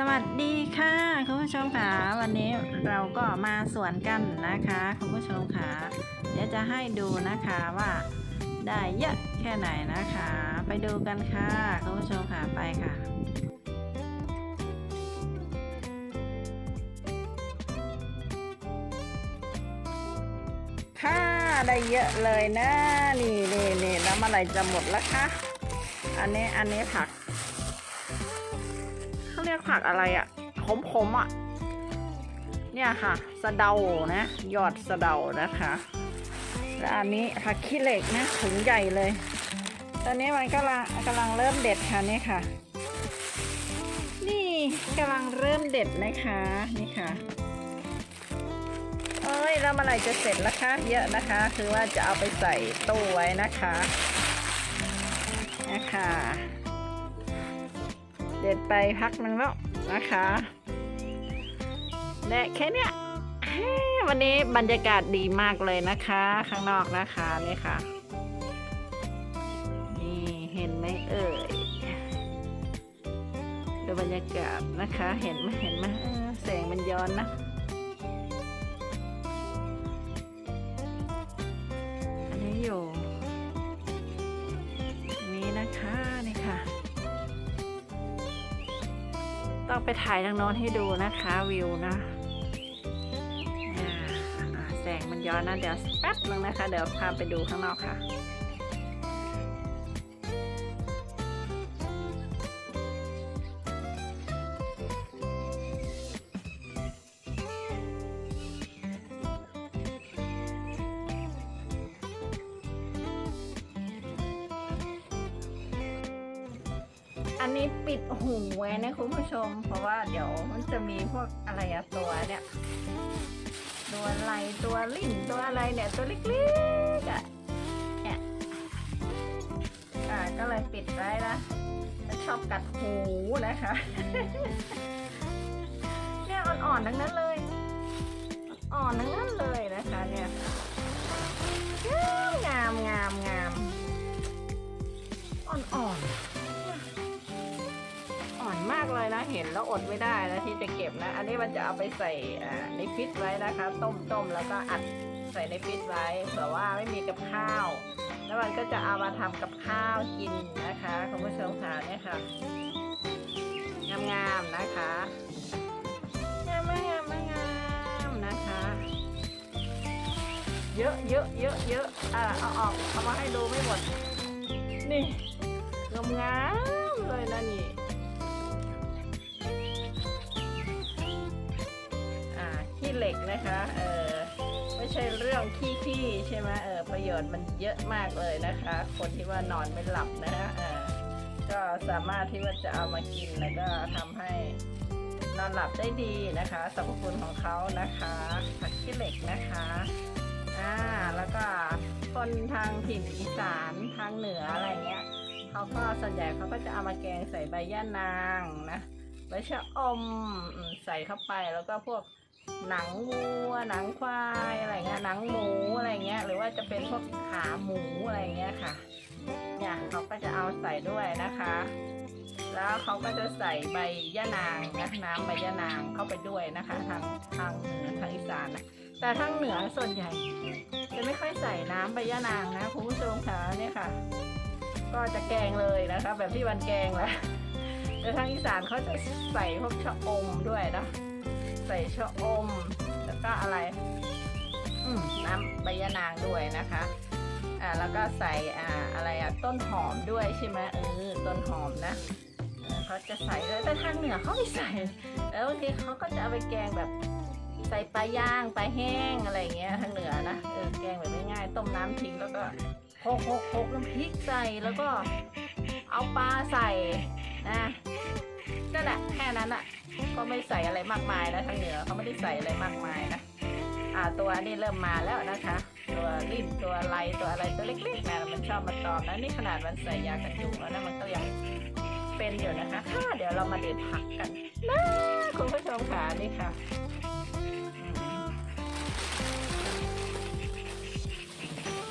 สวัสดีค่ะคุณผู้ชมค่ะวันนี้เราก็มาสวนกันนะคะคุณผู้ชมค่ะเดี๋ยวจะให้ดูนะคะว่าได้เยอะแค่ไหนนะคะ ไปดูกันค่ะคุณผู้ชมค่ะไปค่ะค่ะได้เยอะเลยนะนี่นี่นี่แล้วเมื่อไหร่จะหมดล้วคะอันนี้อันนี้ผัก เขาเรียกผักอะไรอะ่ะขมๆอะ่ะ เนี่ยค่ะ สะเดานะ ยอดสะเดานะคะและอันนี้ผักขี้เหล็กนะถุงใหญ่เลย ตอนนี้มันกำลังกำลังเริ่มเด็ดค่ะนี่ค่ะ นี่กำลังเริ่มเด็ดนะคะนี่ค่ะเอ้ยแล้วเมื่อไหร่จะเสร็จละคะ เยอะนะคะ คือว่าจะเอาไปใส่ตู้ไว้นะคะนะคะ ด็ดไปพักหนึ่งแล้วนะคะ และแค่เนี้ยวันนี้บรรยากาศดีมากเลยนะคะ ข้างนอกนะคะนี่ค่ะ นี่เห็นไหมเอ่ยดูบรรยากาศนะคะ เห็นไหมเห็นไหมแสงมันย้อนนะ ไปถ่ายทางโน้นให้ดูนะคะวิวนะแสงมันย้อนนะ เดี๋ยวแป๊บนึงนะคะ เดี๋ยวพาไปดูข้างนอกค่ะ อันนี้ปิดหูไว้นะคุณผู้ชม เพราะว่าเดี๋ยวมันจะมีพวกอะไรอะตัวเนี่ย ตัวไหลตัวลิ่นตัวอะไรเนี่ยตัวเล็กๆอะเนี่ยอ่าก็เลยปิดไว้นะชอบกัดหูนะคะเนี่ยอ่อนๆทั้งนั้นเลย อ่อนๆทั้งนั้น อนมากเลยนะ เห็นแล้วอดไม่ได้นะที่จะเก็บนะ อันนี้มันจะเอาไปใส่ในฟิตไว้นะคะ ต้มต้มแล้วก็อัดใส่ในฟิตไว้เผื่อว่าไม่มีกับข้าว แล้วมันก็จะเอามาทำกับข้าวกินนะคะคุณผู้ชมค่ะเนี่ยค่ะงามๆนะคะงามงามงามนะคะ เยอะเยอะเยอะเยอะอ่าเอาออกเอามาให้ดูไม่หมดนี่งามๆเลยนะนี่ เหล็กนะคะเออไม่ใช่เรื่องขี้ขี้ใช่ไหมเออประโยชน์มันเยอะมากเลยนะคะ คนที่ว่านอนไม่หลับนะคะเออก็สามารถที่ว่าจะเอามากินแล้วก็ทำให้นอนหลับได้ดีนะคะสรรพคุณของเขานะคะ ผักขี้เหล็กนะคะอ่าแล้วก็คนทางถิ่นอีสานทางเหนืออะไรเงี้ยเขาก็ส่วนใหญ่เขาก็จะเอามาแกงใส่ใบย่านางนะใบชะอมใส่เข้าไปแล้วก็พวก หนังวัวหนังควายอะไรเงี้ยหนังหมูอะไรเงี้ย หรือว่าจะเป็นพวกขาหมูอะไรเงี้ยค่ะเนี่ยเขาก็จะเอาใส่ด้วยนะคะ แล้วเขาก็จะใส่ใบย่านางนะน้ำใบย่านางเข้าไปด้วยนะคะ ทางทางเหนือทางอีสานนะแต่ทางเหนือส่วนใหญ่ จะไม่ค่อยใส่น้ำใบย่านางนะคุณผู้ชมค่ะเนี่ยค่ะ ก็จะแกงเลยนะคะ แบบที่วันแกงแหละแต่ทางอีสานเขาจะใส่พวกชะอมด้วยนะ ใส่ชะอม แล้วก็อะไรน้ำใบยะนางด้วยนะคะ อ่าแล้วก็ใส่อ่าอะไรอะต้นหอมด้วยใช่ไหมเออต้นหอมนะเขาจะใส่เลยแต่ทางเหนือเขาไม่ใส่ แล้วบางทีเขาก็จะเอาไปแกงแบบใส่ปลาย่างปลาแห้งอะไรเงี้ยทางเหนือนะเออแกงแบบง่ายๆต้มน้ำทิ้งแล้วก็โคกโคกโคกน้ำพริกใส่แล้วก็ เอาปลาใส่นะนั่นแหละแค่นั้นอะก็ไม่ใส่อะไรมากมายนะทางเหนือเขาไม่ได้ใส่อะไรมากมายนะอ่าตัวนี้เริ่มมาแล้วนะคะ ตัวริ่นตัวไรตัวอะไรตัวเล็กๆนะมันชอบมาตอมนะนี่ขนาดมันใส่ยากันยุงแล้วนะมันก็ยังเป็นอยู่นะคะค่ะเดี๋ยวเรามาเด็ดผักกันนะคุณผู้ชมค่ะนี่ค่ะ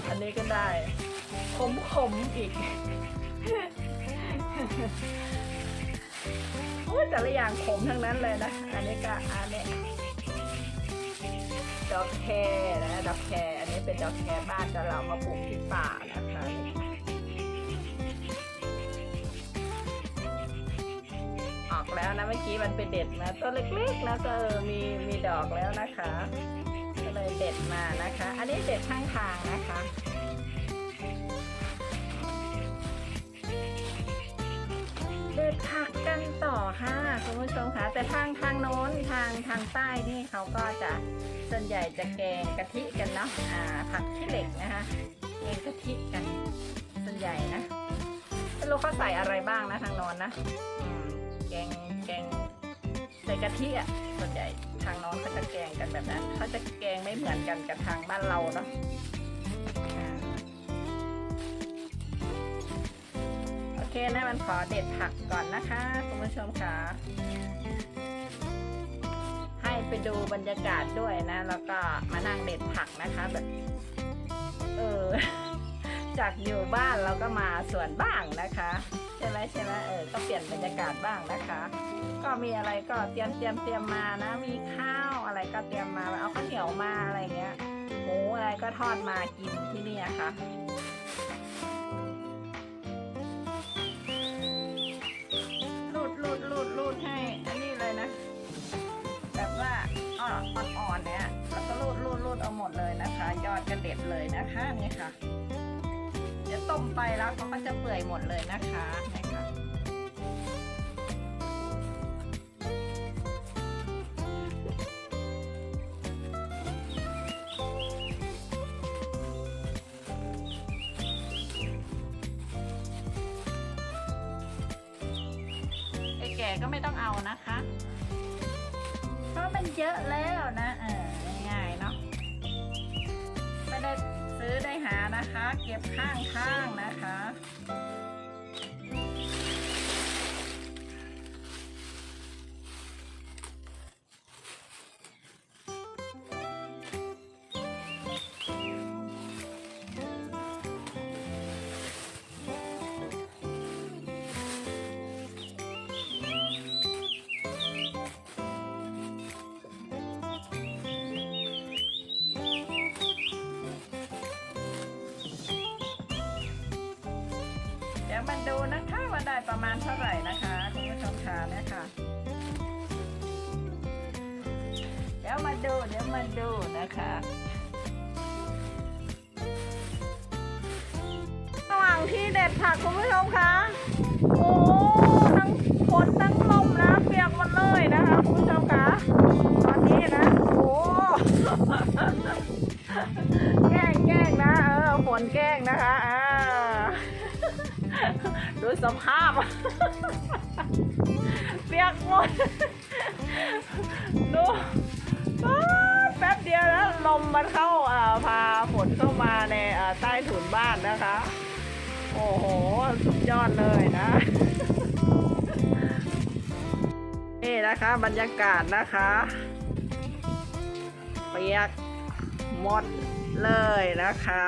อันนี้ก็ได้ขมๆอีก โอ้อ้ยแต่ละอย่างขมทั้งนั้นเลยนะ อันนี้ก็อันนี้ดอกแคร์นะดอกแคร์อันนี้เป็นดอกแคร์บ้านแต่เรามาปลูกที่ป่านะคะออกแล้วนะเมื่อกี้มันเป็นเด็ดนะต้นเล็กๆนะก็เออมีมีดอกแล้วนะคะ ก็เลยเด็ดมานะคะ อันนี้เด็ดข้างทางนะคะ ต่อค่ะคุณผู้ชมคะแต่ทางทางโน้นทางทางใต้นี่เขาก็จะส่วนใหญ่จะแกงกะทิกันเนาะอ่าผักขี้เหล็กนะคะแกงกะทิกันส่วนใหญ่นะไม่รู้เขาใส่อะไรบ้างนะทางโน้นนะแกงแกงใส่กะทิอะส่วนใหญ่ทางโน้นเขาจะแกงกันแบบนั้นเขาจะแกงไม่เหมือนกันกับทางบ้านเราเนาะ เคนะมันขอเด็ดผักก่อนนะคะคุณผู้ชมค่ะ ให้ไปดูบรรยากาศด้วยนะ แล้วก็มานั่งเด็ดผักนะคะแบบเออจากอยู่บ้านเราก็มาสวนบ้างนะคะใช่ไหมใช่ไหมเออก็เปลี่ยนบรรยากาศบ้างนะคะ ก็มีอะไรก็เตรียมเตรียมเตรียมมานะ มีข้าวอะไรก็เตรียมมาเอาข้าวเหนียวมาอะไรเงี้ยหมูอะไรก็ทอดมากินที่นี่อะค่ะ รูดรูดให้อันนี้เลยนะ แบบว่าอ่อนอ่อนๆเนี่ยแล้วก็รูดรูดรูดเอาหมดเลยนะคะ ยอดกระเด็ดเลยนะคะนี่ค่ะ เดี๋ยวต้มไปแล้วเขาก็จะเปื่อยหมดเลยนะคะนี่ค่ะ ก่ก็ไม่ต้องเอานะคะ เพราะมันเยอะแล้วนะเออง่ายๆเนาะไม่ได้ซื้อได้หานะคะ เก็บข้างๆนะคะ ดูเดี๋ยวมาดูนะคะระหว่างที่เด็ดผักคุณผู้ชมคะโอ้ทั้งฝนทั้งลมนะเปียกหมดเลยนะคะคุณผู้ชมคะตอนนี้นะโอ้แกล้งแกล้งนะเออฝนแกล้งนะคะอ่าดูสภาพเปียกหมดดู แป๊บเดียวแล้วลมมันเข้าพาฝนเข้ามาในใต้ถุนบ้านนะคะ โอ้โห สุดยอดเลยนะ นี่นะคะบรรยากาศนะคะเปียกหมดเลยนะคะ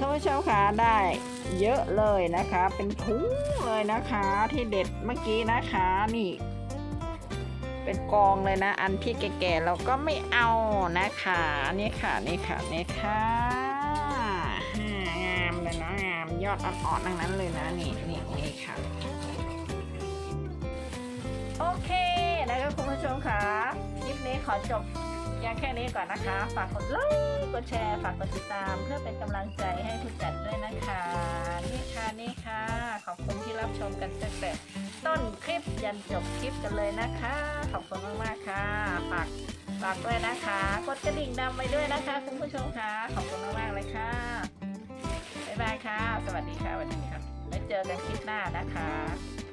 คุณผู้ชมคะได้ เยอะเลยนะคะ เป็นถุงเลยนะคะที่เด็ดเมื่อกี้นะคะนี่ เป็นกองเลยนะ อันที่แก่ๆเราก็ไม่เอานะคะนี่ค่ะนี่ค่ะนี่ค่ะงามเลยนะงามยอดอ่อนๆทั้งนั้นเลยนะนี่นี่นี่ค่ะ โอเคนะคะคุณผู้ชมคะคลิปนี้ขอจบ พียงแค่นี้ก่อนนะคะ ฝากกดไลค์กดแชร์ฝากกดติดตาม เพื่อเป็นกำลังใจให้ผู้จัดด้วยนะคะ นี่ค่ะนี่ค่ะ ขอบคุณที่รับชมกันตั้งแต่ต้นคลิปยันจบคลิปกันเลยนะคะ ขอบคุณมากๆค่ะ ฝากฝากด้วยนะคะกดกระดิ่งดำไว้ด้วยนะคะคุณผู้ชมค่ะ ขอบคุณมากๆเลยค่ะบ๊ายบายค่ะ สวัสดีค่ะวัสดีค่ะแล้วเจอกันคลิปหน้านะคะ